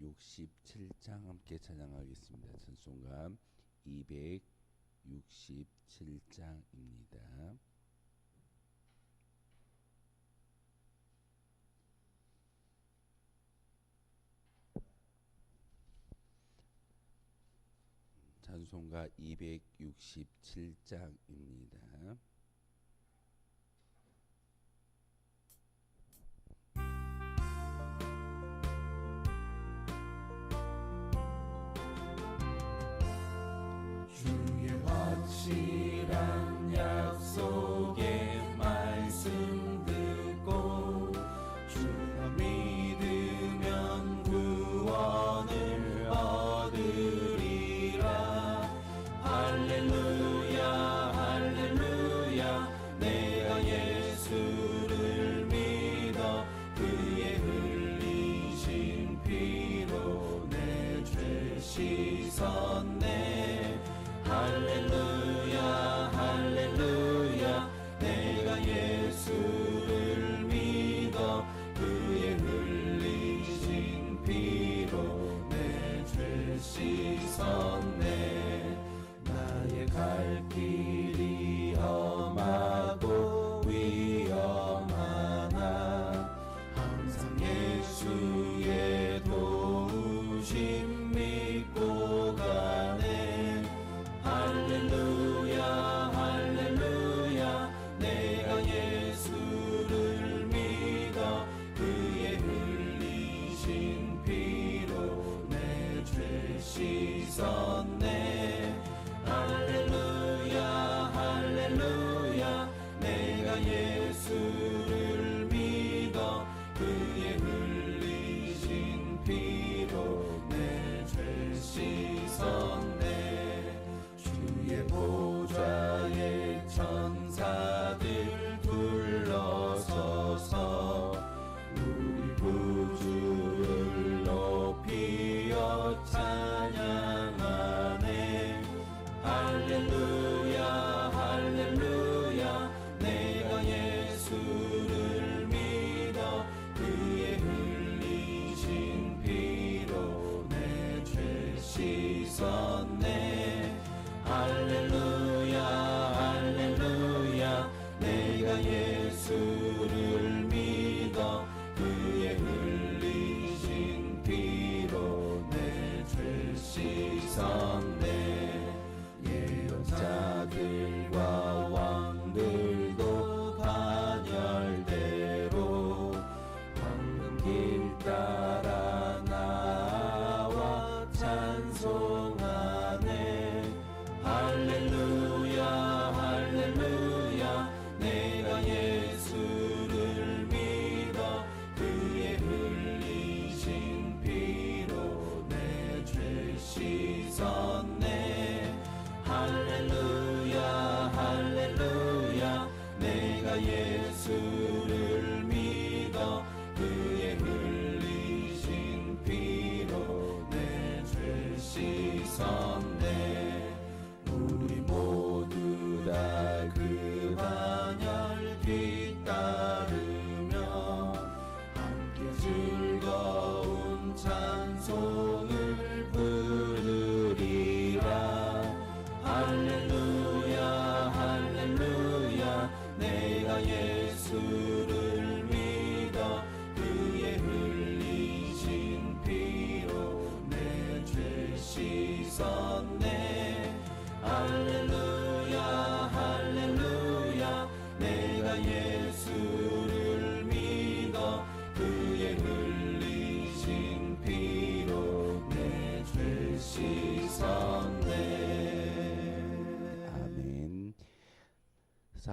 267장 함께 찬양하겠습니다. 찬송가 267장입니다. 찬송가 267장입니다. done. 나의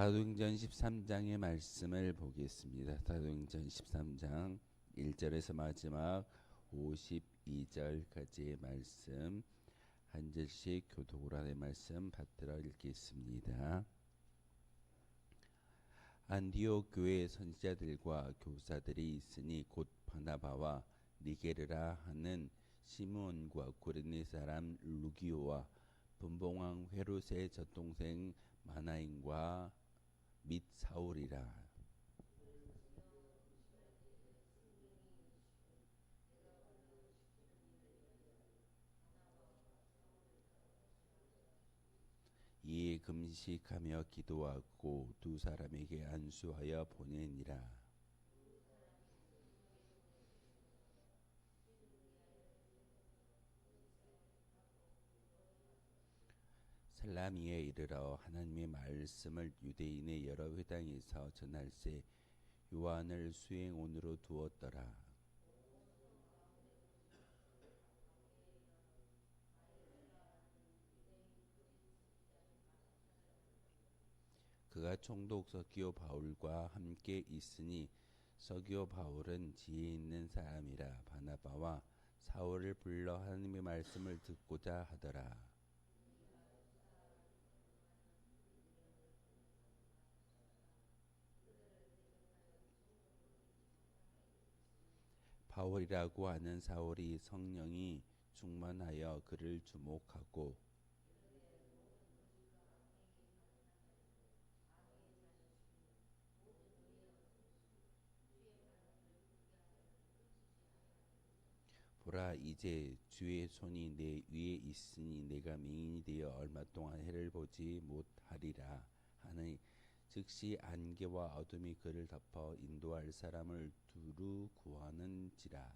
사도행전 13장의 말씀을 보겠습니다. 사도행전 13장 1절에서 마지막 52절까지의 말씀 한 절씩 교도고란의 말씀 받들어 읽겠습니다. 안디옥 교회 선지자들과 교사들이 있으니 곧 바나바와 니게르라 하는 시므온과 구레네 사람 루기오와 분봉왕 헤롯의 젖동생 마나인과 및 사울이라. 이에 금식하며 기도하고 두 사람에게 안수하여 보내니라 살라미에 이르러 하나님의 말씀을 유대인의 여러 회당에서 전할세 요한을 수행원으로 두었더라. 그가 총독 서기오 바울과 함께 있으니 서기오 바울은 지혜 있는 사람이라 바나바와 사울을 불러 하나님의 말씀을 듣고자 하더라. 바울이라고 하는 사울이 성령이 충만하여 그를 주목하고 보라 이제 주의 손이 내 위에 있으니 내가 맹인이 되어 얼마 동안 해를 보지 못하리라 하니 즉시 안개와 어둠이 그를 덮어 인도할 사람을 두루 구하는지라.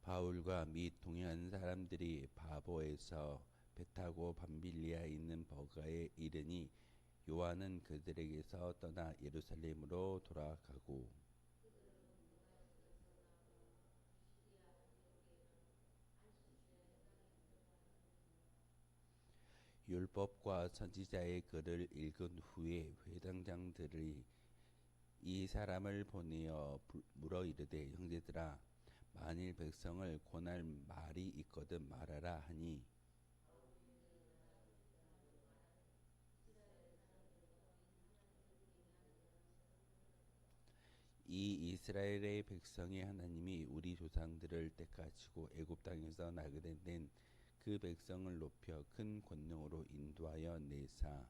바울과 및 동행한 사람들이 바보에서 배 타고 밤빌리아에 있는 버가에 이르니 요한은 그들에게서 떠나 예루살렘으로 돌아가고 율법과 선지자의 글을 읽은 후에 회당장들이 이 사람을 보내어 부- 물어 이르되 형제들아 만일 백성을 권할 말이 있거든 말하라 하니. 이 이스라엘의 백성의 하나님이 우리 조상들을 때까지고 애굽 땅에서 나게 된 그 백성을 높여 큰 권능으로 인도하여 내사.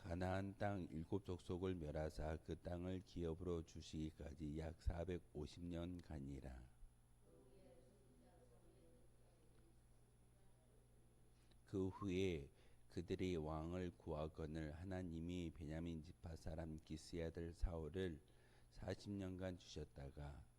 가나안 땅 일곱 족속을 멸하사 그 땅을 기업으로 주시기까지 약 450년 간이라. 그 후에 그들이 왕을 구하거늘 하나님이 베냐민 지파 사람 기스의 아들 사울을 40년간 주셨다가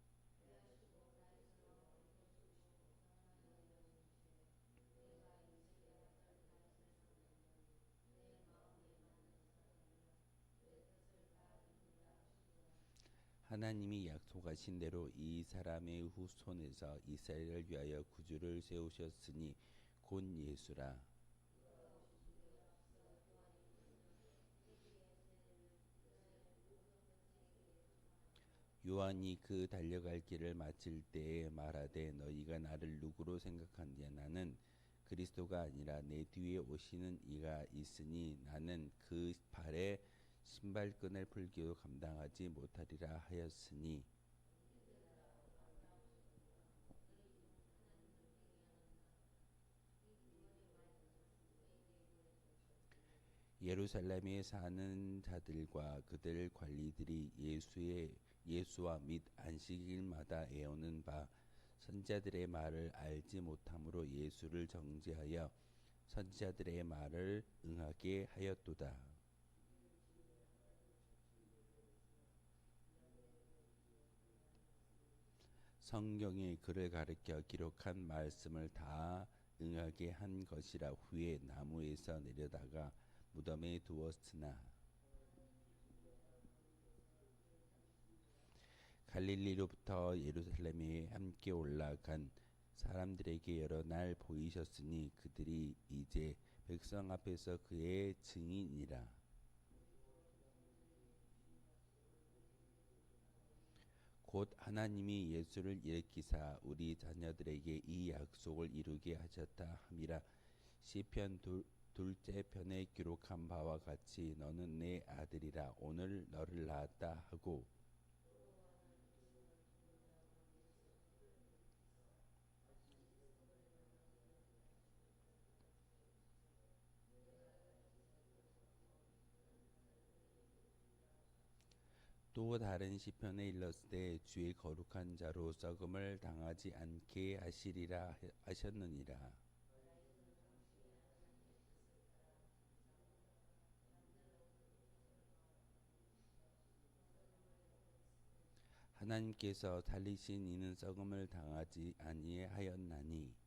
하나님이 약속하신 대로 이 사람의 후손에서 이스라엘을 위하여 구주를 세우셨으니 곧 예수라. 요한이 그 달려갈 길을 마칠 때에 말하되 너희가 나를 누구로 생각하느냐? 나는 그리스도가 아니라 내 뒤에 오시는 이가 있으니 나는 그 발에 신발끈을 풀기도 감당하지 못하리라 하였으니 예루살렘에 사는 자들과 그들 관리들이 예수의 예수와 및 안식일마다 애우는 바 선자들의 말을 알지 못함으로 예수를 정죄하여 선지자들의 말을 응하게 하였도다. 성경에 그를 가르켜 기록한 말씀을 다 응하게 한 것이라 후에 나무에서 내려다가 무덤에 두었으나 갈릴리로부터 예루살렘에 함께 올라간 사람들에게 여러 날 보이셨으니 그들이 이제 백성 앞에서 그의 증인이라. 곧 하나님이 예수를 일으키사 우리 자녀들에게 이 약속을 이루게 하셨다 함이라. 시편 둘, 둘째 편에 기록한 바와 같이 너는 내 아들이라. 오늘 너를 낳았다 하고 또 다른 시편에 일렀을 주의 거룩한 자로 썩음을 당하지 않게 하시리라 하셨느니라. 하나님께서 살리신 이는 썩음을 당하지 아니하였나니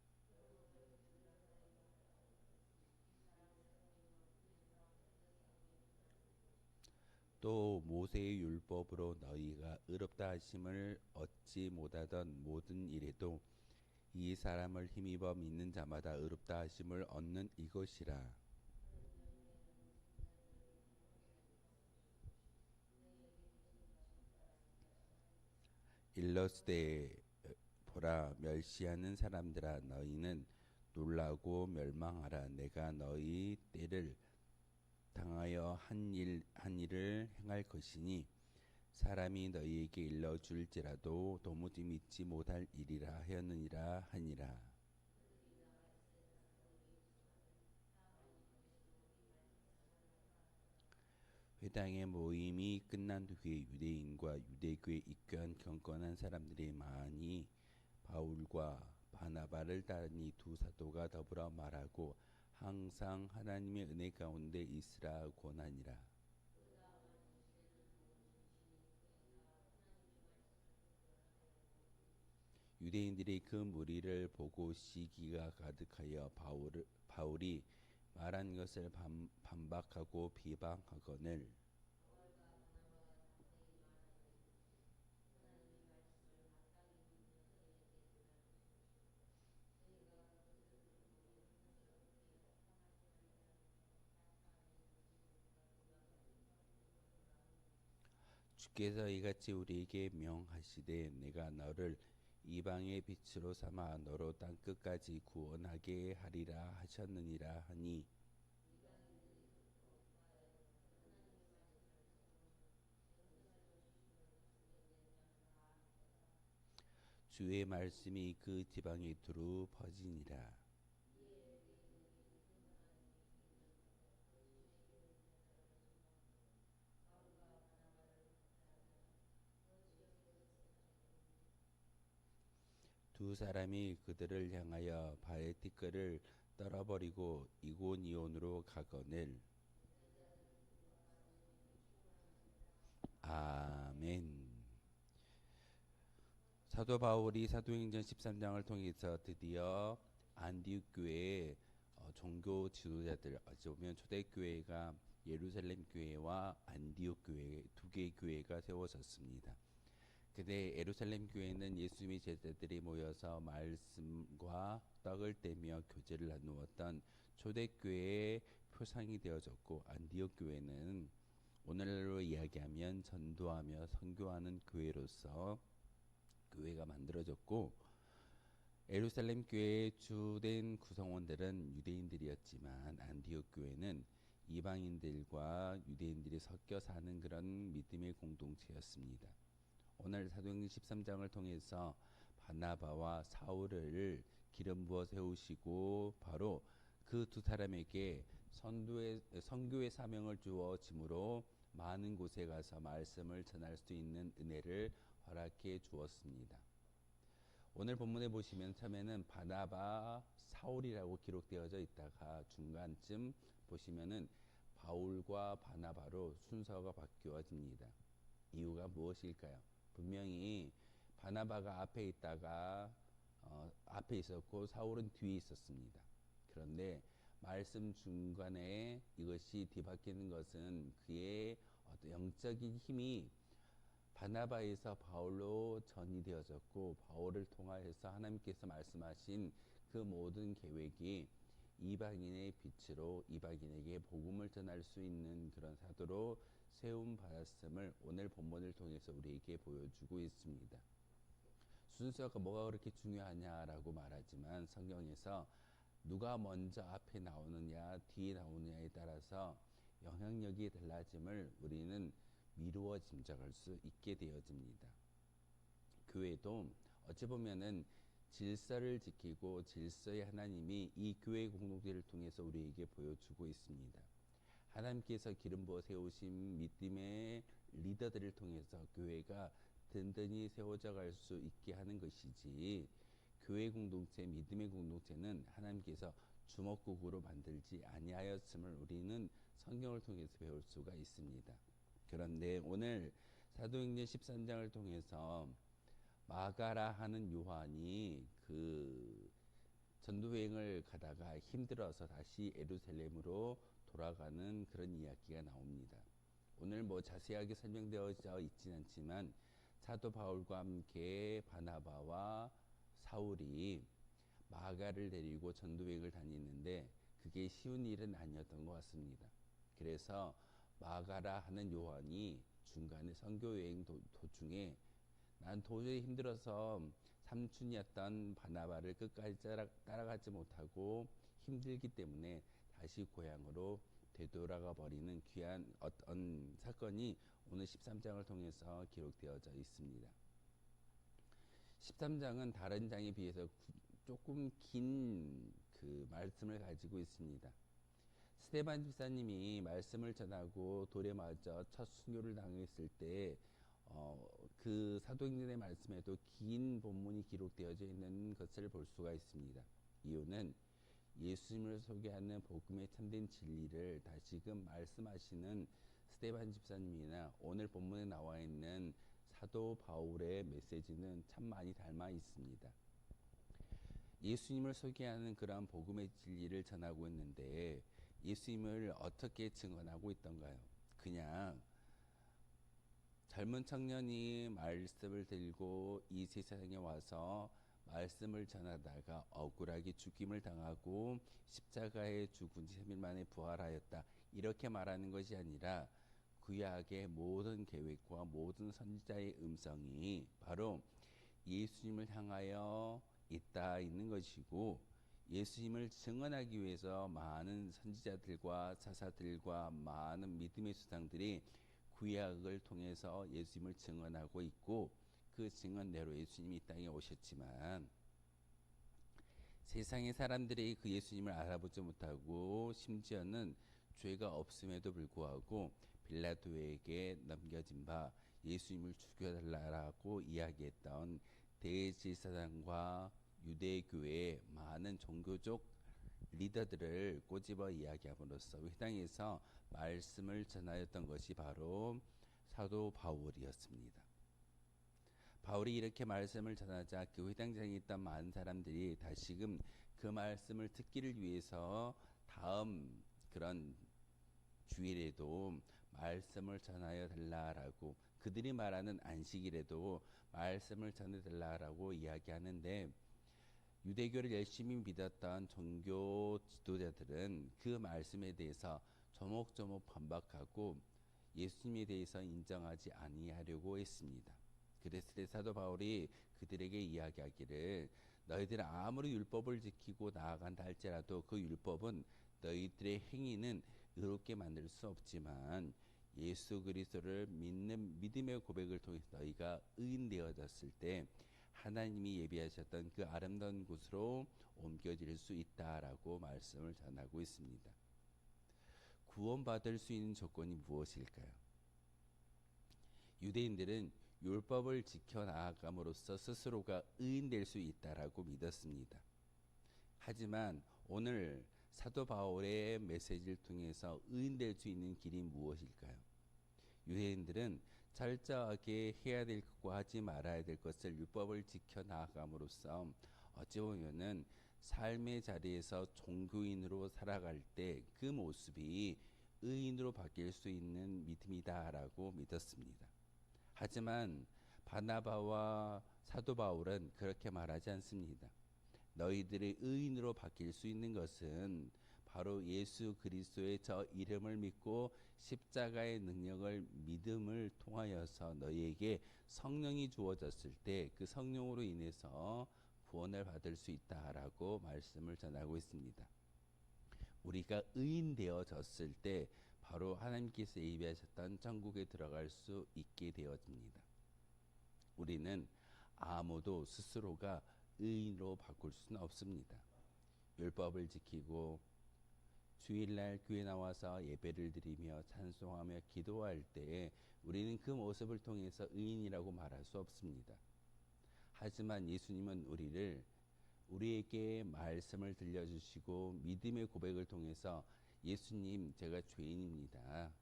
또 모세의 율법으로 너희가 의롭다 하심을 얻지 못하던 모든 일에도 이 사람을 힘입어 믿는 자마다 의롭다 하심을 얻는 이것이라. 일러스되 보라 멸시하는 사람들아 너희는 놀라고 멸망하라 내가 너희 때를 당하여 한 일 한 일을 행할 것이니 사람이 너희에게 일러 줄지라도 도무지 믿지 못할 일이라 하였느니라 하니라. 회당의 모임이 끝난 후에 유대인과 유대교에 입교한 경건한 사람들이 많이 바울과 바나바를 따르니 두 사도가 더불어 말하고 항상 하나님의 은혜 가운데 있으라 권하니라. 유대인들이 그 무리를 보고 시기가 가득하여 바울, 바울이 말한 것을 반, 반박하고 비방하거늘 주께서 이같이 우리에게 명하시되 내가 너를 이방의 빛으로 삼아 너로 땅 끝까지 구원하게 하리라 하셨느니라 하니. 주의 말씀이 그 지방에 두루 퍼지니라 두 사람이 그들을 향하여 바의 티끌을 떨어버리고 이고니온으로 가거늘 아멘. 사도 바울이 사도행전 13장을 통해서 드디어 안디옥 교회의 어, 종교 지도자들 어찌 보면 초대 교회가 예루살렘 교회와 안디옥 교회 두 개의 교회가 세워졌습니다. 그때 예루살렘 교회는 예수님의 제자들이 모여서 말씀과 떡을 떼며 교제를 나누었던 초대교회의 표상이 되어졌고 안디옥 교회는 오늘날로 이야기하면 전도하며 선교하는 교회로서 교회가 만들어졌고 예루살렘 교회의 주된 구성원들은 유대인들이었지만 안디옥 교회는 이방인들과 유대인들이 섞여 사는 그런 믿음의 공동체였습니다. 오늘 사도행전 13장을 통해서 바나바와 사울을 기름 부어 세우시고 바로 그 두 사람에게 선도의 선교의 사명을 주어 짐으로 많은 곳에 가서 말씀을 전할 수 있는 은혜를 허락해 주었습니다. 오늘 본문에 보시면 처음에는 바나바 사울이라고 기록되어져 있다가 중간쯤 보시면은 바울과 바나바로 순서가 바뀌어집니다. 이유가 무엇일까요? 분명히 바나바가 앞에 있다가 어, 앞에 있었고 사울은 뒤에 있었습니다. 그런데 말씀 중간에 이것이 뒤바뀌는 것은 그의 어떤 영적인 힘이 바나바에서 바울로 전이 되어졌고 바울을 통하여서 하나님께서 말씀하신 그 모든 계획이 이방인의 빛으로 이방인에게 복음을 전할 수 있는 그런 사도로 세움 받았음을 오늘 본문을 통해서 우리에게 보여주고 있습니다. 순서가 뭐가 그렇게 중요하냐라고 말하지만 성경에서 누가 먼저 앞에 나오느냐 뒤에 나오느냐에 따라서 영향력이 달라짐을 우리는 미루어 짐작할 수 있게 되어집니다. 교회도 어찌 보면은 질서를 지키고 질서의 하나님이 이 교회 공동체를 통해서 우리에게 보여주고 있습니다. 하나님께서 기름 부어 세우신 믿음의 리더들을 통해서 교회가 든든히 세워져 갈 수 있게 하는 것이지 교회 공동체 믿음의 공동체는 하나님께서 주먹국으로 만들지 아니하였음을 우리는 성경을 통해서 배울 수가 있습니다. 그런데 오늘 사도행전 13장을 통해서 마가라 하는 요한이 그 전도여행을 가다가 힘들어서 다시 에루살렘으로 돌아가는 그런 이야기가 나옵니다. 오늘 뭐 자세하게 설명되어져 있지는 않지만 사도 바울과 함께 바나바와 사울이 마가를 데리고 전도여행을 다니는데 그게 쉬운 일은 아니었던 것 같습니다. 그래서 마가라 하는 요한이 중간에 선교 여행 도, 도중에 난 도저히 힘들어서 삼촌이었던 바나바를 끝까지 따라, 따라가지 못하고 힘들기 때문에 다시 고향으로 되돌아가 버리는 귀한 어떤 사건이 오늘 13장을 통해서 기록되어져 있습니다. 13장은 다른 장에 비해서 구, 조금 긴 그 말씀을 가지고 있습니다. 스테반 집사님이 말씀을 전하고 돌에 맞아 첫 순교를 당했을 때, 어, 그 사도행전의 말씀에도 긴 본문이 기록되어져 있는 것을 볼 수가 있습니다. 이유는 예수님을 소개하는 복음의 참된 진리를 다시금 말씀하시는 스테반 집사님이나 오늘 본문에 나와 있는 사도 바울의 메시지는 참 많이 닮아 있습니다. 예수님을 소개하는 그러한 복음의 진리를 전하고 있는데 예수님을 어떻게 증언하고 있던가요? 그냥 젊은 청년이 말씀을 들고 이 세상에 와서 말씀을 전하다가 억울하게 죽임을 당하고 십자가에 죽은 지 3일 만에 부활하였다. 이렇게 말하는 것이 아니라 구약의 모든 계획과 모든 선지자의 음성이 바로 예수님을 향하여 있다 있는 것이고 예수님을 증언하기 위해서 많은 선지자들과 사사들과 많은 믿음의 수상들이 구약을 통해서 예수님을 증언하고 있고 그 증언대로 예수님이 이 땅에 오셨지만 세상의 사람들이 그 예수님을 알아보지 못하고 심지어는 죄가 없음에도 불구하고 빌라도에게 넘겨진 바 예수님을 죽여달라고 이야기했던 대제사장과 유대교회의 많은 종교적 리더들을 꼬집어 이야기함으로써 회당에서 말씀을 전하였던 것이 바로 사도 바울이었습니다. 바울이 이렇게 말씀을 전하자 그 회당장에 있던 많은 사람들이 다시금 그 말씀을 듣기를 위해서 다음 그런 주일에도 말씀을 전하여 달라라고 그들이 말하는 안식일에도 말씀을 전해 달라라고 이야기하는데 유대교를 열심히 믿었던 종교 지도자들은 그 말씀에 대해서 조목조목 반박하고 예수님에 대해서 인정하지 아니하려고 했습니다. 그랬을 사도 바울이 그들에게 이야기하기를 너희들 아무리 율법을 지키고 나아간다 할지라도 그 율법은 너희들의 행위는 의롭게 만들 수 없지만 예수 그리스도를 믿는 믿음의 고백을 통해서 너희가 의인 되어졌을 때 하나님이 예비하셨던 그 아름다운 곳으로 옮겨질 수 있다라고 말씀을 전하고 있습니다. 구원받을 수 있는 조건이 무엇일까요? 유대인들은 율법을 지켜 나아감으로써 스스로가 의인 될 수 있다라고 믿었습니다. 하지만 오늘 사도 바울의 메시지를 통해서 의인 될 수 있는 길이 무엇일까요? 유대인들은 철저하게 해야 될 것과 하지 말아야 될 것을 율법을 지켜 나아감으로써 어찌 보면은 삶의 자리에서 종교인으로 살아갈 때 그 모습이 의인으로 바뀔 수 있는 믿음이다라고 믿었습니다. 하지만 바나바와 사도 바울은 그렇게 말하지 않습니다. 너희들의 의인으로 바뀔 수 있는 것은 바로 예수 그리스도의 저 이름을 믿고 십자가의 능력을 믿음을 통하여서 너희에게 성령이 주어졌을 때 그 성령으로 인해서 구원을 받을 수 있다라고 말씀을 전하고 있습니다. 우리가 의인 되어졌을 때 바로 하나님께서 예비하셨던 천국에 들어갈 수 있게 되어집니다. 우리는 아무도 스스로가 의인으로 바꿀 수는 없습니다. 율법을 지키고 주일날 교회 나와서 예배를 드리며 찬송하며 기도할 때 우리는 그 모습을 통해서 의인이라고 말할 수 없습니다. 하지만 예수님은 우리를 우리에게 말씀을 들려주시고 믿음의 고백을 통해서 예수님 제가 죄인입니다.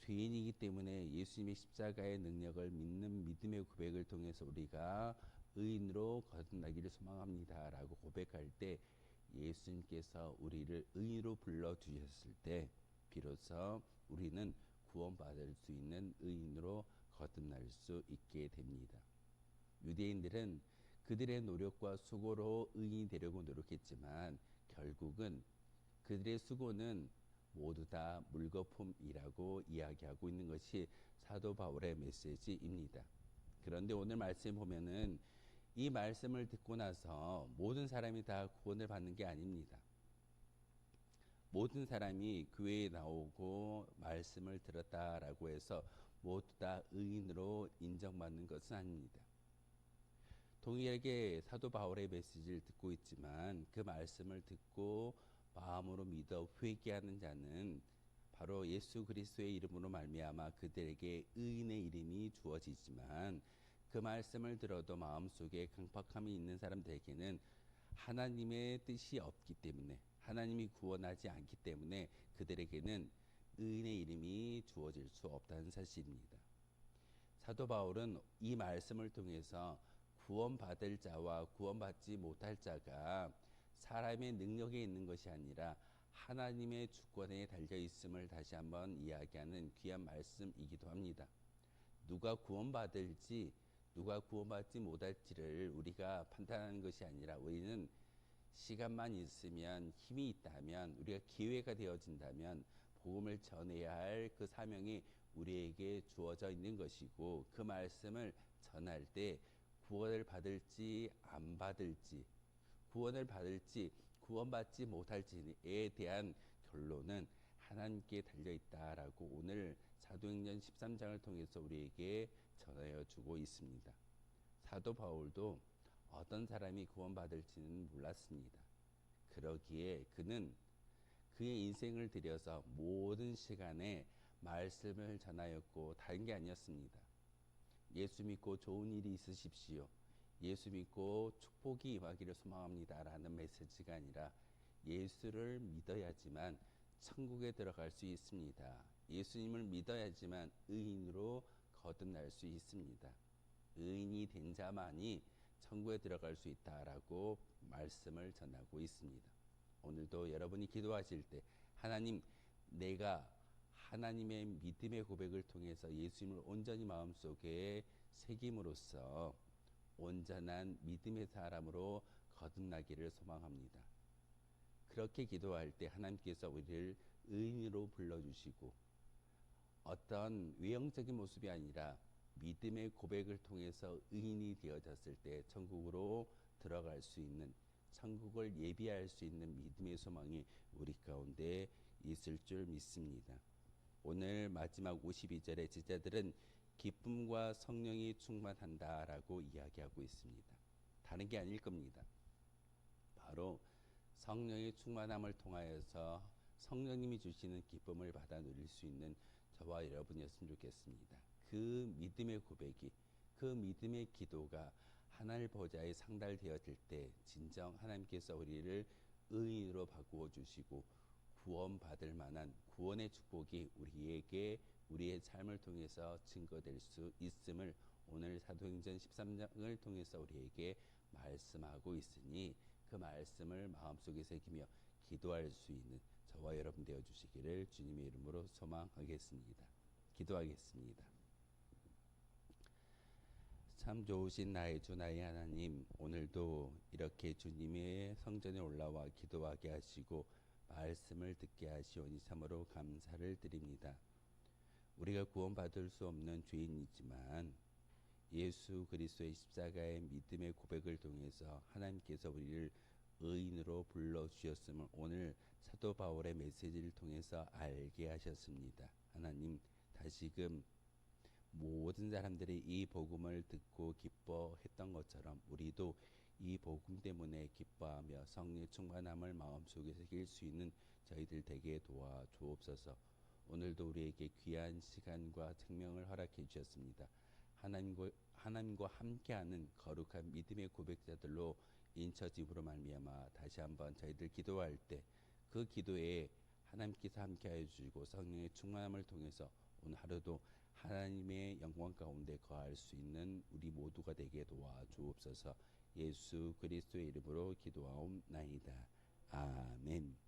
죄인이기 때문에 예수님의 십자가의 능력을 믿는 믿음의 고백을 통해서 우리가 의인으로 거듭나기를 소망합니다 라고 고백할 때 예수님께서 우리를 의인으로 불러 주셨을 때 비로소 우리는 구원받을 수 있는 의인으로 거듭날 수 있게 됩니다. 유대인들은 그들의 노력과 수고로 의인이 되려고 노력했지만 결국은 그들의 수고는 모두 다 물거품이라고 이야기하고 있는 것이 사도 바울의 메시지입니다. 그런데 오늘 말씀 보면은 이 말씀을 듣고 나서 모든 사람이 다 구원을 받는 게 아닙니다. 모든 사람이 교회에 나오고 말씀을 들었다라고 해서 모두 다 의인으로 인정받는 것은 아닙니다. 동일하게 사도 바울의 메시지를 듣고 있지만 그 말씀을 듣고 마음으로 믿어 회개하는 자는 바로 예수 그리스도의 이름으로 말미암아 그들에게 의인의 이름이 주어지지만 그 말씀을 들어도 마음속에 강팍함이 있는 사람들에게는 하나님의 뜻이 없기 때문에 하나님이 구원하지 않기 때문에 그들에게는 의인의 이름이 주어질 수 없다는 사실입니다. 사도 바울은 이 말씀을 통해서 구원받을 자와 구원받지 못할 자가 사람의 능력에 있는 것이 아니라 하나님의 주권에 달려 있음을 다시 한번 이야기하는 귀한 말씀이기도 합니다. 누가 구원받을지 누가 구원받지 못할지를 우리가 판단하는 것이 아니라 우리는 시간만 있으면 힘이 있다면 우리가 기회가 되어진다면 복음을 전해야 할 그 사명이 우리에게 주어져 있는 것이고 그 말씀을 전할 때 구원을 받을지 안 받을지 구원을 받을지 구원받지 못할지에 대한 결론은 하나님께 달려 있다라고 오늘 사도행전 13장을 통해서 우리에게 전하여 주고 있습니다. 사도 바울도 어떤 사람이 구원받을지는 몰랐습니다. 그러기에 그는 그의 인생을 들여서 모든 시간에 말씀을 전하였고 다른 게 아니었습니다. 예수 믿고 좋은 일이 있으십시오. 예수 믿고 축복이 임하기를 소망합니다라는 메시지가 아니라 예수를 믿어야지만 천국에 들어갈 수 있습니다. 예수님을 믿어야지만 의인으로 거듭날 수 있습니다. 의인이 된 자만이 천국에 들어갈 수 있다라고 말씀을 전하고 있습니다. 오늘도 여러분이 기도하실 때 하나님 내가 하나님의 믿음의 고백을 통해서 예수님을 온전히 마음속에 새김으로써 온전한 믿음의 사람으로 거듭나기를 소망합니다. 그렇게 기도할 때 하나님께서 우리를 의인으로 불러주시고 어떤 외형적인 모습이 아니라 믿음의 고백을 통해서 의인이 되어졌을 때 천국으로 들어갈 수 있는 천국을 예비할 수 있는 믿음의 소망이 우리 가운데 있을 줄 믿습니다. 오늘 마지막 52절의 제자들은 기쁨과 성령이 충만한다라고 이야기하고 있습니다. 다른 게 아닐 겁니다. 바로 성령의 충만함을 통하여서 성령님이 주시는 기쁨을 받아 누릴 수 있는 저와 여러분이었으면 좋겠습니다. 그 믿음의 고백이 그 믿음의 기도가 하나님 보좌에 상달되어질 때 진정 하나님께서 우리를 의인으로 바꾸어 주시고 구원받을 만한 구원의 축복이 우리에게 우리의 삶을 통해서 증거될 수 있음을 오늘 사도행전 13장을 통해서 우리에게 말씀하고 있으니 그 말씀을 마음속에 새기며 기도할 수 있는 저와 여러분 되어 주시기를 주님의 이름으로 소망하겠습니다. 기도하겠습니다. 참 좋으신 나의 주 나의 하나님 오늘도 이렇게 주님의 성전에 올라와 기도하게 하시고 말씀을 듣게 하시오니 참으로 감사를 드립니다. 우리가 구원받을 수 없는 죄인이지만 예수 그리스도의 십자가의 믿음의 고백을 통해서 하나님께서 우리를 의인으로 불러 주셨음을 오늘 사도 바울의 메시지를 통해서 알게 하셨습니다. 하나님 다시금 모든 사람들이 이 복음을 듣고 기뻐했던 것처럼 우리도 이 복음 때문에 기뻐하며 성령 충만함을 마음속에 새길 수 있는 저희들 되게 도와 주옵소서. 오늘도 우리에게 귀한 시간과 생명을 허락해 주셨습니다. 하나님과 하나님과 함께하는 거룩한 믿음의 고백자들로 인처집으로 말미암아 다시 한번 저희들 기도할 때 그 기도에 하나님께서 함께하여 주시고 성령의 충만함을 통해서 오늘 하루도 하나님의 영광 가운데 거할 수 있는 우리 모두가 되게 도와 주옵소서. 예수 그리스도의 이름으로 기도하옵나이다. 아멘.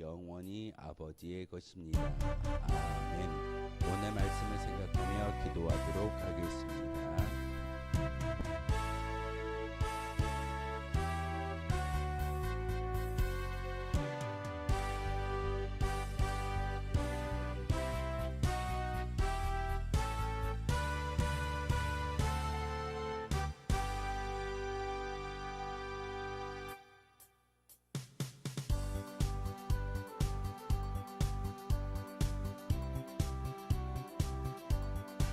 영원히 아버지의 것입니다. 아멘. 오늘 말씀을 생각하며 기도하도록 하겠습니다.